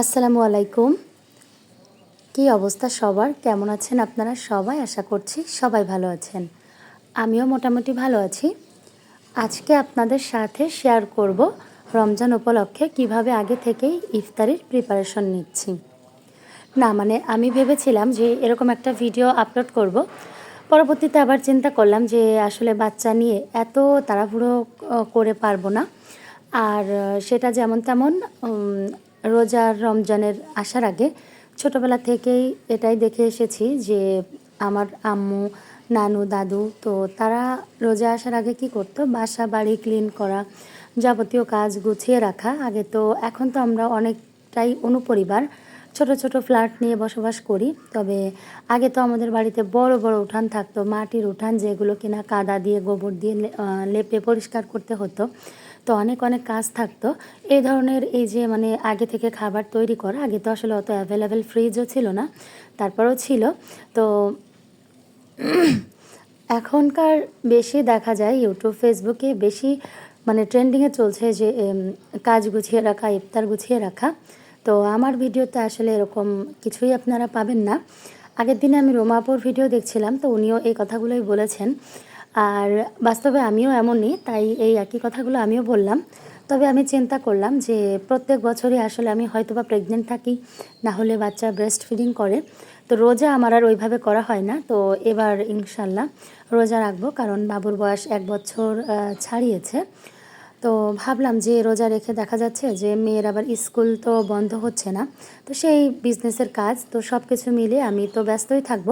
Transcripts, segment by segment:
আসসালামু আলাইকুম। কী অবস্থা সবার? কেমন আছেন আপনারা সবাই? আশা করছি সবাই ভালো আছেন। আমিও মোটামুটি ভালো আছি। আজকে আপনাদের সাথে শেয়ার করব রমজান উপলক্ষে কীভাবে আগে থেকেই ইফতারির প্রিপারেশন নিচ্ছি। না মানে আমি ভেবেছিলাম যে এরকম একটা ভিডিও আপলোড করব। পরবর্তীতে আবার চিন্তা করলাম যে আসলে বাচ্চা নিয়ে এত তাড়াহুড়ো করে পারব না। আর সেটা যেমন তেমন রোজার রমজানের আসার আগে ছোটবেলা থেকেই এটাই দেখে এসেছি যে আমার আম্মু, নানু, দাদু, তো তারা রোজা আসার আগে কি করতো? বাসা বাড়ি ক্লিন করা, যাবতীয় কাজ গুছিয়ে রাখা। আগে তো এখন তো আমরা অনেকটাই অনুপরিবার। ছোট ছোট ফ্ল্যাট নিয়ে বসবাস করি। তবে আগে তো আমাদের বাড়িতে বড় বড় উঠান থাকতো, মাটির উঠান যেগুলো কিনা কাদা দিয়ে, গোবর দিয়ে লেপে পরিষ্কার করতে হতো। তো অনেক অনেক কাজ থাকতো। এই ধরনের এই যে মানে আগে থেকে খাবার তৈরি করা, আগে তো আসলে অত অ্যাভেলেবেল ফ্রিজও ছিল না, তারপরেও ছিল। তো এখনকার বেশি দেখা যায় ইউটিউব ফেসবুকে বেশি মানে ট্রেন্ডিংয়ে চলছে যে কাজ গুছিয়ে রাখা, ইফতার গুছিয়ে রাখা। তো আমার ভিডিওতে আসলে এরকম কিছুই আপনারা পাবেন না। আগের দিনে আমি রোমাপুর ভিডিও দেখছিলাম, তো উনিও এই কথাগুলোই বলেছেন। আর বাস্তবে আমিও এমনই, তাই এই একই কথাগুলো আমিও বললাম। তবে আমি চিন্তা করলাম যে প্রত্যেক বছরই আসলে আমি হয়তোবা প্রেগনেন্ট থাকি, না হলে বাচ্চা ব্রেস্ট ফিডিং করে। তো রোজা আমার আর ওইভাবে করা হয় না, তো এবার ইনশাল্লাহ রোজা রাখব, কারণ বাবুর বয়স এক বছর ছাড়িয়েছে। তো ভাবলাম যে রোজা রেখে দেখা যাচ্ছে যে মেয়ের আবার স্কুল তো বন্ধ হচ্ছে না। তো সেই বিজনেসের কাজ, তো সব কিছু মিলে আমি তো ব্যস্তই থাকব।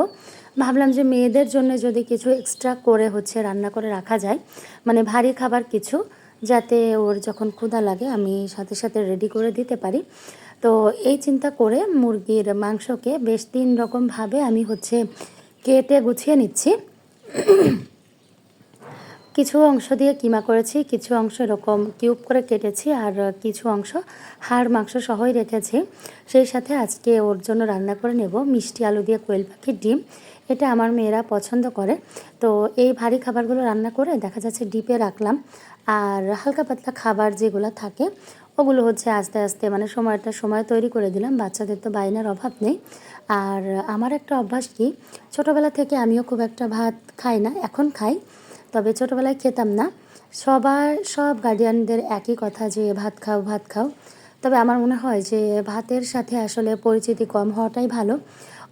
ভাবলাম যে মেয়েদের জন্য যদি কিছু এক্সট্রা করে হচ্ছে রান্না করে রাখা যায় মানে ভারী খাবার কিছু, যাতে ওর যখন ক্ষুধা লাগে আমি সাথে সাথে রেডি করে দিতে পারি। তো এই চিন্তা করে মুরগির মাংসকে বেশ তিন রকমভাবে আমি হচ্ছে কেটে গুছিয়ে নিচ্ছি। কিছু অংশ দিয়ে কিমা করেছি, কিছু অংশ এরকম কিউব করে কেটেছি আর কিছু অংশ হাড় মাংস সহই রেখেছি। সেই সাথে আজকে ওর জন্য রান্না করে নেব মিষ্টি আলু দিয়ে কোয়েল পাখির ডিম। এটা আমার মেয়েরা পছন্দ করে। তো এই ভারী খাবারগুলো রান্না করে দেখা যাচ্ছে ডিপে রাখলাম। আর হালকা পাতলা খাবার যেগুলো থাকে, ওগুলো হচ্ছে আস্তে আস্তে মানে সময়টা সময় তৈরি করে দিলাম। বাচ্চাদের তো বাইনার অভাব নেই। আর আমার একটা অভ্যাস কি, ছোটোবেলা থেকে আমিও খুব একটা ভাত খাই না, এখন খাই। তবে ছোটোবেলায় খেতাম না। সবার, সব গার্ডিয়ানদের একই কথা যে, ভাত খাও ভাত খাও। তবে আমার মনে হয় যে, ভাতের সাথে আসলে পরিচিতি কম হওয়াটাই ভালো।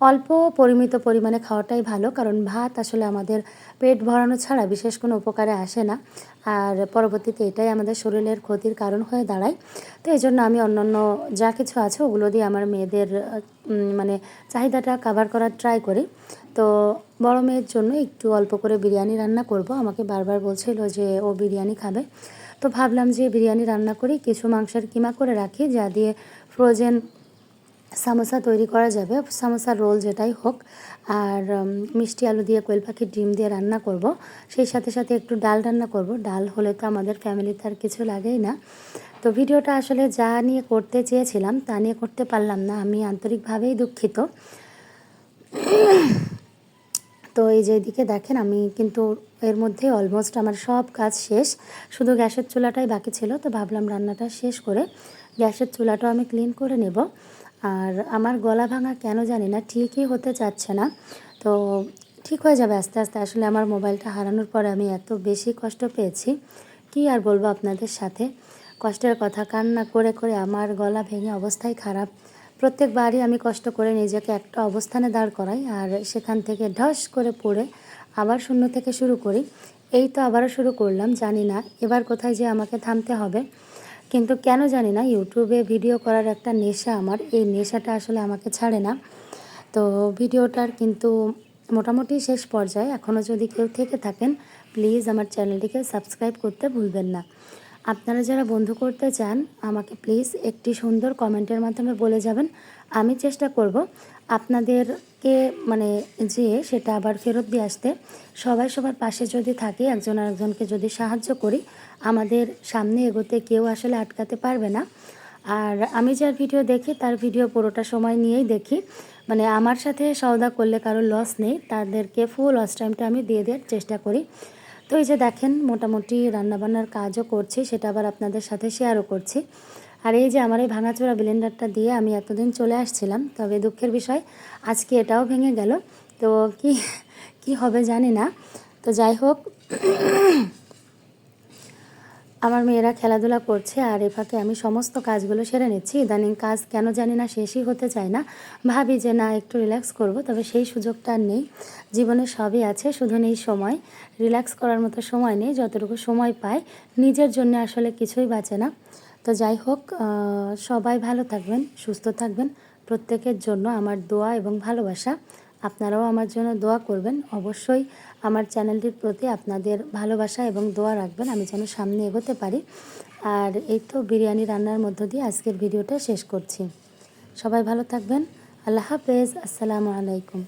অল্প পরিমিত পরিমাণে খাওয়াটাই ভালো, কারণ ভাত আসলে আমাদের পেট ভরানো ছাড়া বিশেষ কোনো উপকারে আসে না। আর পরবর্তীতে এটাই আমাদের শরীরের ক্ষতির কারণ হয়ে দাঁড়ায়। তো এই জন্য আমি অন্যান্য যা কিছু আছে, ওগুলো দিয়ে আমার মেয়েদের মানে চাহিদাটা কাভার করার ট্রাই করি। তো বড় মেয়ের জন্য একটু অল্প করে বিরিয়ানি রান্না করব। আমাকে বারবার বলছিল যে ও বিরিয়ানি খাবে। তো ভাবলাম যে বিরিয়ানি রান্না করি, কিছু মাংসের কিমা করে রাখি যা দিয়ে ফ্রোজেন সামোসা তৈরি করা যাবে। সামোসার রোল যেটাই হোক, আর মিষ্টি আলু দিয়ে কোয়েল পাখির ডিম দিয়ে রান্না করব। সেই সাথে সাথে একটু ডাল রান্না করব। ডাল হলে তো আমাদের ফ্যামিলিতে আর কিছু লাগেই না। তো ভিডিওটা আসলে যা নিয়ে করতে চেয়েছিলাম তা নিয়ে করতে পারলাম না। আমি আন্তরিকভাবেই দুঃখিত। তো এই যে এদিকে দেখেন, আমি কিন্তু এর মধ্যে অলমোস্ট আমার সব কাজ শেষ। শুধু গ্যাসের চুলাটাই বাকি ছিল, তো ভাবলাম রান্নাটা শেষ করে গ্যাসের চুলাটাও আমি ক্লিন করে নেব। আর আমার গলা ভাঙা কেন জানি না, ঠিকই হতে চাচ্ছে না। তো ঠিক হয়ে যাবে আস্তে আস্তে, আসলে আমার মোবাইলটা হারানোর পরে আমি এত বেশি কষ্ট পেয়েছি। কি আর বলব আপনাদের সাথে? কষ্টের কথা, কান্না করে করে আমার গলা ভেঙে অবস্থাই খারাপ। প্রত্যেকবারই আমি কষ্ট করে নিজেকে একটা অবস্থানে দাঁড় করাই আর সেখান থেকে ঢস করে পড়ে আবার শূন্য থেকে শুরু করি। এই তো আবারও শুরু করলাম, জানি না এবার কোথায় যে আমাকে থামতে হবে। কিন্তু কেন জানি না ইউটিউবে ভিডিও করার একটা নেশা আমার, এই নেশাটা আসলে আমাকে ছাড়ে না। তো ভিডিওটার কিন্তু মোটামুটি শেষ পর্যায়ে এখনও যদি কেউ থেকে থাকেন প্লিজ আমার চ্যানেলটিকে সাবস্ক্রাইব করতে ভুলবেন না। আপনারা যারা বন্ধু করতে চান, আমাকে প্লিজ একটি সুন্দর কমেন্টের মাধ্যমে বলে যাবেন। আমি চেষ্টা করব আপনাদেরকে মানে যে সেটা আবার ফেরত দিয়ে আসতে। সবাই সবার পাশে যদি থাকে, একজন আরেকজনকে যদি সাহায্য করি, আমাদের সামনে এগোতে কেউ আসলে আটকাতে পারবে না। আর আমি যার ভিডিও দেখি, তার ভিডিও পুরোটা সময় নিয়েই দেখি। মানে আমার সাথে সওদা করলে কারও লস নেই, তাদেরকে ফুল লস টাইমটা আমি দিয়ে দেওয়ার চেষ্টা করি। তো এই যে দেখেন, মোটামুটি রান্নাবান্নার কাজও করছি, সেটা আবার আপনাদের সাথে শেয়ারও করছি। আর এই যে আমার এই ভাঙাচোরা ব্লেন্ডারটা দিয়ে আমি এতদিন চলে আসছিলাম, তবে দুঃখের বিষয়, আজকে এটাও ভেঙে গেল। তো কি কি হবে জানি না। তো যাই হোক আমার মেয়েরা খেলাধুলা করছে আর এ ফাঁকে আমি সমস্ত কাজগুলো সেরে নিচ্ছি। ইদানিং কাজ কেন জানি না, শেষই হতে চায় না। ভাবি যে না, একটু রিল্যাক্স করব, তবে সেই সুযোগটা নেই। জীবনে সবই আছে, শুধু নেই সময়। রিল্যাক্স করার মতো সময় নেই, যতটুকু সময় পাই। নিজের জন্য আসলে কিছুই বাঁচে না। তো যাই হোক সবাই ভালো থাকবেন, সুস্থ থাকবেন। প্রত্যেকের জন্য আমার দোয়া এবং ভালোবাসা। আপনারাও আমার জন্য দোয়া করবেন। অবশ্যই আমার চ্যানেলটির প্রতি আপনাদের ভালোবাসা এবং দোয়া রাখবেন। আমি যেন সামনে এগোতে পারি। আর এই তো বিরিয়ানি রান্নার মধ্য দিয়ে আজকের ভিডিওটা শেষ করছি। সবাই ভালো থাকবেন। আল্লাহ হাফেজ। আসসালামু আলাইকুম।